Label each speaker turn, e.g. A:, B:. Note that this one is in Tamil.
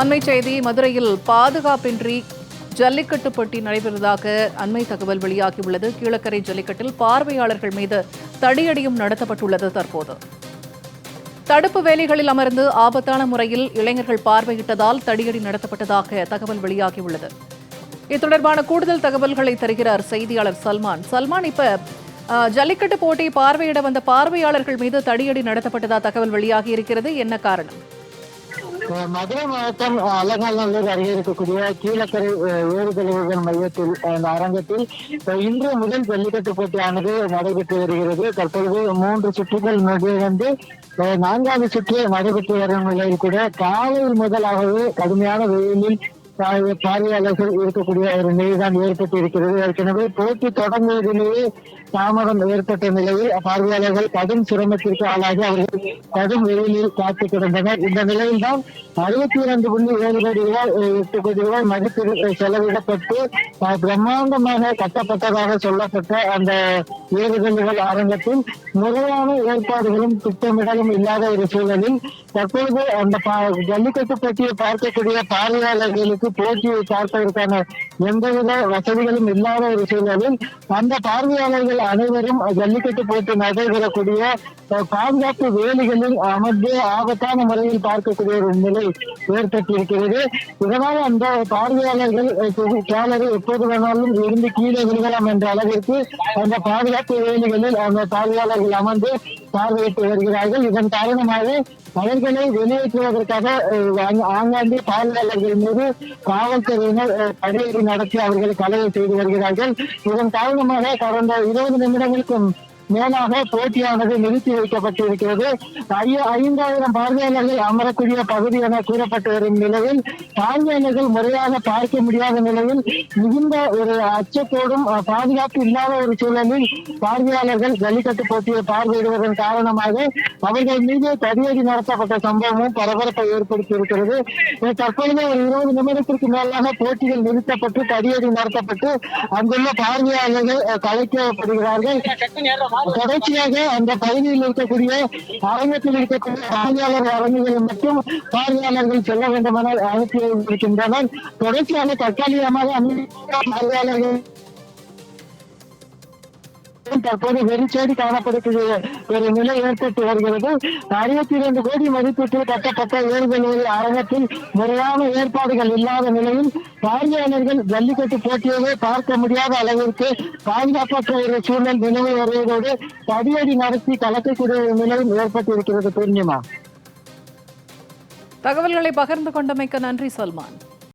A: அண்மை செய்தி மதுரையில் பாதுகாப்பின்றி ஜல்லிக்கட்டு போட்டி நடைபெறுவதாக அண்மை தகவல் வெளியாகியுள்ளது. கீழக்கரை ஜல்லிக்கட்டில் பார்வையாளர்கள் மீது தடியடியும் நடத்தப்பட்டுள்ளது தற்போது. தடுப்பு வேலைகளில் அமர்ந்து ஆபத்தான முறையில் இளைஞர்கள் பார்வையிட்டதால் தடியடி நடத்தப்பட்டதாக தகவல் வெளியாகியுள்ளது. இது தொடர்பான கூடுதல் தகவல்களை தருகிறார் செய்தியாளர் சல்மான். சல்மான் இப்ப ஜல்லிக்கட்டு போட்டி பார்வையிட வந்த பார்வையாளர்கள் மீது தடியடி நடத்தப்பட்டதா தகவல் வெளியாகி இருக்கிறது. என்ன காரணம்?
B: மதுரை மாவட்டம் அலங்காநல்லூர் அருகே இருக்கக்கூடிய கீழக்கரை வேறுதலைவர்கள் மையத்தில் அந்த அரங்கத்தில் இன்று முதல் ஜல்லிக்கட்டு போட்டியானது நடைபெற்று வருகிறது. தற்பொழுது மூன்று சுற்றுகள் முடிவடைந்து அஹ், நான்காவது சுற்று நடைபெற்று வரும் நிலையில் கூட காலையில் முதலாகவே கடுமையான வெயிலில் பார்வையாளர்கள் இருக்கக்கூடிய ஒரு நிலைதான் ஏற்பட்டு இருக்கிறது ஏற்கனவே போட்டி தொடங்குவதிலேயே தாமதம் ஏற்பட்ட நிலையில் பார்வையாளர்கள் கடும் சிரமத்திற்கு ஆளாகி அவர்கள் கடும் வெயிலில் காத்து கிடந்தனர். இந்த நிலையில்தான் அறுபத்தி இரண்டு புள்ளி ஏழு கோடி ரூபாய் எட்டு கோடி ரூபாய் மதிப்பீடு செலவிடப்பட்டு பிரம்மாண்டமாக கட்டப்பட்டதாக சொல்லப்பட்ட அந்த ஏறுதல்கள் அரங்கத்தில் முறையான ஏற்பாடுகளும் திட்டமிடலும் இல்லாத ஒரு சூழலில் தற்பொழுது அந்த பா- ஜல்லிக்கட்டு பற்றியை பார்க்கக்கூடிய பார்வையாளர்களுக்கு அரசு போட்டியை பார்ப்பதற்கான எந்தவித வசதிகளும் இல்லாத ஒரு சூழலில் அந்த பார்வையாளர்கள் அனைவரும் ஜல்லிக்கட்டு போட்டி நடைபெறக்கூடிய பாதுகாப்பு வேலிகளில் அமர்ந்து ஆபத்தான முறையில் பார்க்கக்கூடிய ஒரு நிலை ஏற்பட்டிருக்கிறது. இதனால் அந்த பார்வையாளர்கள் கேலரி எப்போது வேணாலும் இருந்து கீழே விழுகலாம் என்ற அளவிற்கு அந்த பாதுகாப்பு வேலிகளில் அந்த பார்வையாளர்கள் அமர்ந்து பார்வையிட்டு வருகிறார்கள். இதன் காரணமாக அவர்களை வெளியேற்றுவதற்காக ஆங்காங்கே பார்வையாளர்கள் மீது காவல்துறையினர் அஹ், நடத்தி அவர்களை கலவை செய்து வருகிறார்கள். இதன் காரணமாக கடந்த இருபது நிமிடங்களுக்கும் மேலாக போட்டியானது நிறுத்தி வைக்கப்பட்டிருக்கிறது. ஐந்தாயிரம் பார்வையாளர்கள் அமரக்கூடிய பகுதி என கூறப்பட்டு வரும் நிலையில் பார்வையாளர்கள் முறையாக பார்க்க முடியாத நிலையில் மிகுந்த ஒரு அச்சத்தோடும் பாதுகாப்பு இல்லாத ஒரு சூழலில் பார்வையாளர்கள் ஜல்லிக்கட்டு போட்டியை பார்வையிடுவதன் காரணமாக அவர்கள் மீது தடியடி நடத்தப்பட்ட சம்பவமும் பரபரப்பை ஏற்படுத்தியிருக்கிறது. தற்பொழுது ஒரு இருபது நிமிடத்திற்கு மேலாக போட்டிகள் நிறுத்தப்பட்டு தடியடி நடத்தப்பட்டு அங்குள்ள பார்வையாளர்கள் கலைக்கப்படுகிறார்கள். தொடர்ச்சியாக அந்த பகுதியில் இருக்கக்கூடிய அரங்கத்தில் இருக்கக்கூடிய பார்வையாளர் அரங்குகள் மற்றும் பார்வையாளர்கள் செல்ல வேண்டுமென என அனுப்பி இருக்கின்றனர் தொடர்ச்சியாக தற்காலிகமாக அந்த பார்வையாளர்கள் தற்போது வெறிச்சோடி காணப்படக்கூடிய ஒரு நிலை ஏற்பட்டு வருகிறது. அறுபத்தி இரண்டு கோடி மதிப்பீட்டில் கட்டப்பட்ட ஏழுகளில் அரங்கத்தில் முறையான ஏற்பாடுகள் இல்லாத நிலையில் பார்வையாளர்கள் ஜல்லிக்கட்டு போட்டியவே பார்க்க முடியாத அளவிற்கு பாதுகாப்பற்ற ஒரு சூழல் நிலவு வருவதோடு தடியடி நடத்தி கலக்கக்கூடிய ஒரு நிலையும் ஏற்பட்டிருக்கிறது. பூர்ணிமா.
A: தகவல்களை பகிர்ந்து கொண்டமைக்கு நன்றி சல்மான்.